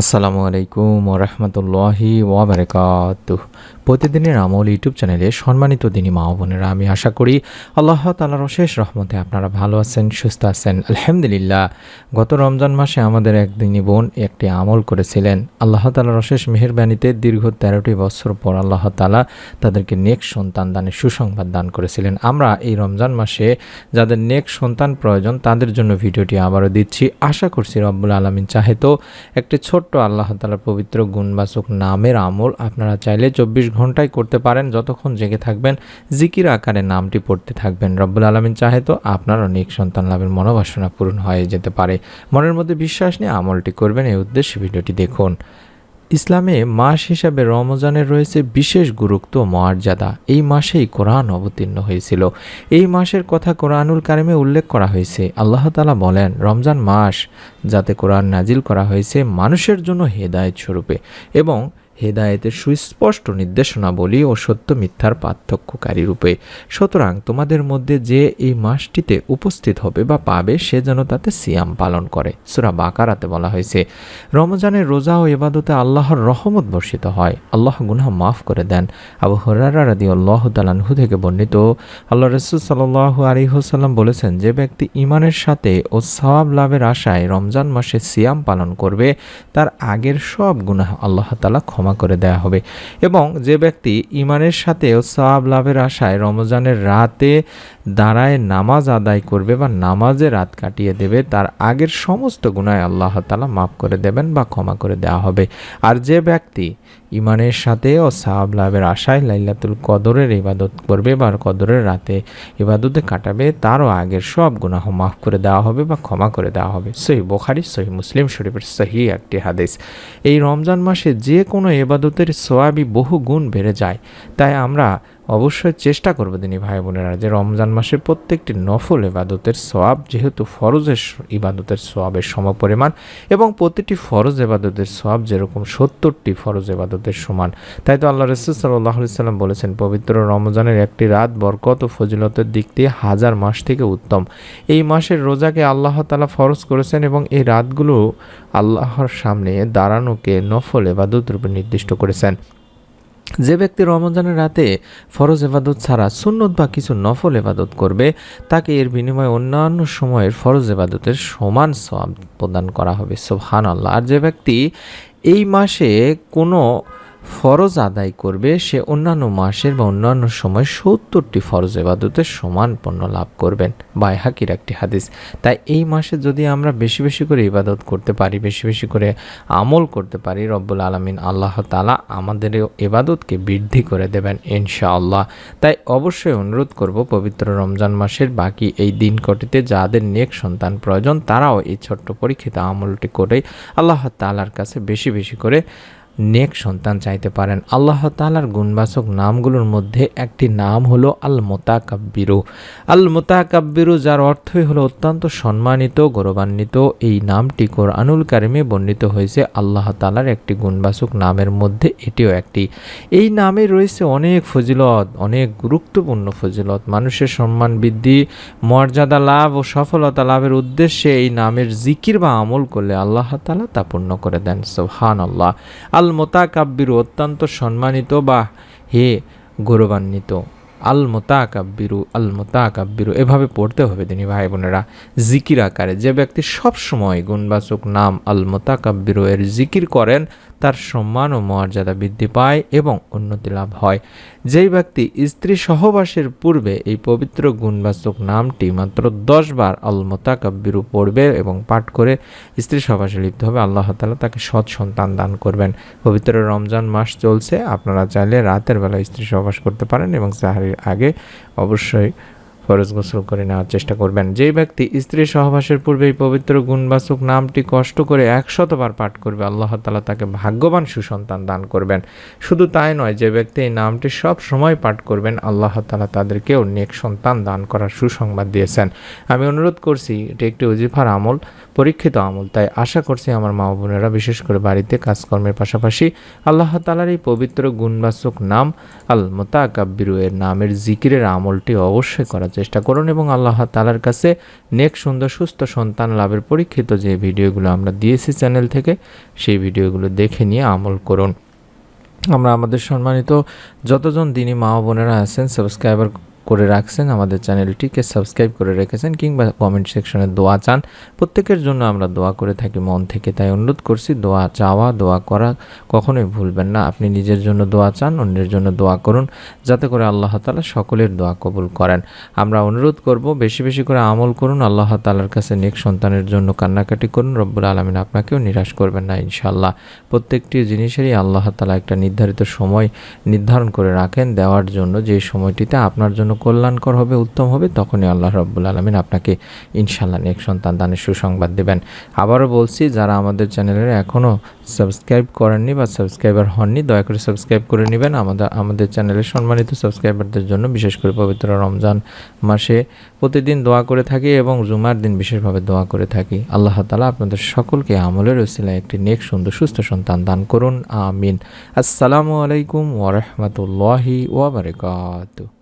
আসসালামু আলাইকুম ওরহমতুল্লাহি ওয়াবারকাত প্রতিদিনের আমল ইউটিউব চ্যানেলে সম্মানিত দিনী মা বোনেরা, আমি আশা করি আল্লাহ তালার অশেষ রহমতে আপনারা ভালো আছেন, সুস্থ আছেন। আলহামদুলিল্লাহ, গত রমজান মাসে আমাদের এক দিনী বোন একটি আমল করেছিলেন। আল্লাহ তালার অশেষ মেহেরবানিতে দীর্ঘ তেরোটি বছর পর আল্লাহ তালা তাদেরকে নেক সন্তান দানের সুসংবাদ দান করেছিলেন। আমরা এই রমজান মাসে যাদের নেক সন্তান প্রয়োজন, তাদের জন্য ভিডিওটি আবারও দিচ্ছি। আশা করছি রব্বুল আলমিন চাহে তো একটি ছোট্ট আল্লাহ তালার পবিত্র গুণবাচক নামের আমল আপনারা চাইলে চব্বিশ ঘন্টায় করতে পারেন, যতক্ষণ জেগে থাকবেন, জিকির আকারে নামটি পড়তে থাকবেন। রব্বুল আলমিন চাহে তো আপনার অনেক সন্তান লাভের মনোবাসনা পূরণ হয়ে যেতে পারে। মনের মধ্যে বিশ্বাস নিয়ে আমলটি করবেন, এই উদ্দেশ্যে ভিডিওটি দেখুন। ইসলামে মাস হিসাবে রমজানের রয়েছে বিশেষ গুরুত্ব মর্যাদা এই মাসেই কোরআন অবতীর্ণ হয়েছিল। এই মাসের কথা কোরআনুল কারিমে উল্লেখ করা হয়েছে। আল্লাহ তালা বলেন, রমজান মাস যাতে কোরআন নাজিল করা হয়েছে মানুষের জন্য হেদায়ত স্বরূপে এবং হেদায়েতের সুস্পষ্ট নির্দেশনাবলী ও সত্য মিথ্যার পার্থক্যকারী রূপে। সুতরাং তোমাদের মধ্যে যে এই মাসটিতে উপস্থিত হবে বা পাবে, সে যেন তাতে সিয়াম পালন করে। সুরা বাকারাতে বলা হয়েছে, রমজানের রোজা ও এবাদতে আল্লাহর রহমত বর্ষিত হয়। আল্লাহ গুনাহ মাফ করে দেন। আবু হরারা রাদি আল্লাহ তালানহু থেকে বর্ণিত আল্লাহ রসুল সাল্লাহ আলিহসাল্লাম বলেছেন, যে ব্যক্তি ইমানের সাথে ও সওয়াব লাভের আশায় রমজান মাসে সিয়াম পালন করবে, তার আগের সব গুনাহ আল্লাহ তালা ক্ষমা করে দেয়া হবে। এবং যে ব্যক্তি ইমানের সাথেও সাব লাভের আশায় রমজানের রাতে দাঁড়ায় নামাজ আদায় করবে বা নামাজে রাত কাটিয়ে দেবে, তার আগের সমস্ত গুণায় আল্লাহ তালা মাফ করে দেবেন বা ক্ষমা করে দেওয়া হবে। আর যে ব্যক্তি ইমানের সাথে ও সাহাব লাভের আশায় লাইলাতুল কদরের ইবাদত করবে বা কদরের রাতে ইবাদতে কাটাবে, তারও আগের সব গুনাহ মাফ করে দেওয়া হবে বা ক্ষমা করে দেওয়া হবে। সহি বোখারি, সহি মুসলিম শরীফের সহি একটি হাদিস। এই রমজান মাসে যে কোনো এবাদতের সোয়াবি বহু গুণ বেড়ে যায়। তাই আমরা অবশ্যই চেষ্টা করব তিনি ভাই বোনেরা যে রমজান মাসের প্রত্যেকটি নফল ইবাদতের সোয়াব যেহেতু ফরজের ইবাদতের সোয়াবের সমপরিমাণ এবং প্রতিটি ফরজ এবাদতের সোয়াব যেরকম সত্তরটি ফরজ এবাদতের সমান। তাই তো আল্লাহ রসুল সাল্লাহ সাল্লাম বলেছেন, পবিত্র রমজানের একটি রাত বরকত ও ফজিলতের দিক দিয়ে হাজার মাস থেকে উত্তম। এই মাসের রোজাকে আল্লাহ তালা ফরজ করেছেন এবং এই রাতগুলো আল্লাহর সামনে দাঁড়ানোকে নফল এবাদত রূপে নির্দিষ্ট করেছেন। যে ব্যক্তি রমজানের রাতে ফরজ এবাদত ছাড়া সুন্নত বা কিছু নফল এবাদত করবে, তাকে এর বিনিময়ে অন্যান্য সময়ের ফরজ এবাদতের সমান সব প্রদান করা হবে। সোহান আল্লাহ আর যে ব্যক্তি এই মাসে কোনো ফরজ আদায় করবে, সে অন্যান্য মাসের বা অন্যান্য সময় সত্তরটি ফরজ এবাদতের সমান পণ্য লাভ করবেন। বা হাকির একটি হাদিস। তাই এই মাসে যদি আমরা বেশি বেশি করে ইবাদত করতে পারি, বেশি বেশি করে আমল করতে পারি, রব্বুল আলমিন আল্লাহ তালা আমাদের এবাদতকে বৃদ্ধি করে দেবেন ইনশাআল্লাহ। তাই অবশ্যই অনুরোধ করব পবিত্র রমজান মাসের বাকি এই দিন কটিতে যাদের নেক সন্তান প্রয়োজন, তারাও এই ছোট্ট পরীক্ষিত আমলটি করে আল্লাহ তালার কাছে বেশি বেশি করে নেক সন্তান চাইতে পারেন। আল্লাহ তালার গুণবাচক নামগুলোর মধ্যে একটি নাম হলো আল মোতাকাব্বিরু আল মোতাকাব্বিরু যার অর্থই হলো অত্যন্ত সম্মানিত, গৌরবান্বিত। এই নামটি কোরআনুল কারিমে বর্ণিত হয়েছে। আল্লাহ তালার একটি গুণবাচক নামের মধ্যে এটিও একটি। এই নামে রয়েছে অনেক ফজিলত, অনেক গুরুত্বপূর্ণ ফজিলত। মানুষের সম্মান বৃদ্ধি, মর্যাদা লাভ ও সফলতা লাভের উদ্দেশ্যে এই নামের জিকির বা আমল করলে আল্লাহ তালা তা পূর্ণ করে দেন। সোহান আল্লাহ আল মোতাকাব্বিরু অত্যন্ত সম্মানিত বা হে গৌরবান্বিত। আল মোতাকাব্বিরু আল মোতাকাব্বিরু এভাবে পড়তে হবে তিনি ভাই বোনেরা। জিকির আকারে। যে ব্যক্তি সব সময় গুণবাচক নাম আল মোতাকাব্বিরু এর জিকির করেন, তার সম্মান ও মর্যাদা বৃদ্ধি পায় এবং উন্নতি লাভ হয়। যেই ব্যক্তি স্ত্রী সহবাসের পূর্বে এই পবিত্র গুণবাচক নামটি মাত্র দশ বার আল মোতাকাব্বিরু পড়বে এবং পাঠ করে স্ত্রী সহবাসে লিপ্ত হবে, আল্লাহ তালা তাকে সৎ সন্তান দান করবেন। পবিত্র রমজান মাস চলছে। আপনারা চাইলে রাতের বেলা স্ত্রী সহবাস করতে পারেন এবং সাহারির আগে অবশ্যই ফরজ গোসল করে নেওয়ার চেষ্টা করবেন। যেই ব্যক্তি স্ত্রী সহবাসের পূর্বে এই পবিত্র গুণবাচক নামটি কষ্ট করে একশতবার পাঠ করবে, আল্লাহ তালা তাকে ভাগ্যবান সুসন্তান দান করবেন। শুধু তাই নয়, যে ব্যক্তি এই নামটি সব সময় পাঠ করবেন, আল্লাহ তালা তাদেরকেও নেক সন্তান দান করার সুসংবাদ দিয়েছেন। আমি অনুরোধ করছি, এটি একটি অজিফার আমল, পরীক্ষিত আমল, তাই আশা করছি আমার মা বোনেরা বিশেষ করে বাড়িতে কাজকর্মের পাশাপাশি আল্লাহ তালার এই পবিত্র গুণবাচক নাম আল মোতাকাব্বিরু এর নামের জিকিরের আমলটি অবশ্যই করার চেষ্টা করুন এবং আল্লাহ তালার কাছে নেক, সুন্দর, সুস্থ সন্তান লাভের পরীক্ষিত যে ভিডিওগুলো আমরা দিয়েছি চ্যানেল থেকে, সেই ভিডিওগুলো দেখে নিয়ে আমল করুন। আমরা আমাদের সম্মানিত যতজন দিনী মা বোনেরা আছেন সাবস্ক্রাইবার করে রাখছেন, আমাদের চ্যানেলটিকে সাবস্ক্রাইব করে রেখেছেন কিংবা কমেন্ট সেকশনে দোয়া চান। প্রত্যেকের জন্য আমরা দোয়া করে থাকি, মন থেকে তাই অনুরোধ করছি, দোয়া চাওয়া, দোয়া করা কখনোই ভুলবেন না। আপনি নিজের জন্য দোয়া চান, অন্যের জন্য দোয়া করুন, যাতে করে আল্লাহ তালা সকলের দোয়া কবুল করেন। আমরা অনুরোধ করব, বেশি বেশি করে আমল করুন, আল্লাহ তালার কাছে নেক সন্তানের জন্য কান্নাকাটি করুন, রব্বুল আলমিন আপনাকেও নিরাশ করবেন না ইনশাল্লাহ প্রত্যেকটি জিনিসেরই আল্লাহ তালা একটা নির্ধারিত সময় নির্ধারণ করে রাখেন, দেওয়ার জন্য যে সময়টিতে আপনার জন্য কল্যাণকর হবে, উত্তম হবে, তখনই আল্লাহ রব্বুল আলমিন আপনাকে ইনশাল্লাহ নেক সন্তান দানের সুসংবাদ দেবেন। আবারও বলছি, যারা আমাদের চ্যানেলের এখনও সাবস্ক্রাইব করেননি বা সাবস্ক্রাইবার হননি, দয়া করে সাবস্ক্রাইব করে নেবেন। আমাদের আমাদের চ্যানেলের সম্মানিত সাবস্ক্রাইবারদের জন্য বিশেষ করে পবিত্র রমজান মাসে প্রতিদিন দোয়া করে থাকি এবং জুমার দিন বিশেষভাবে দোয়া করে থাকি। আল্লাহ তালা আপনাদের সকলকে আমলের ওসিলায় একটি নেক, সুন্দর, সুস্থ সন্তান দান করুন। আমিন। আসসালামু আলাইকুম ওরহমতুল্লাহি ওবরকাত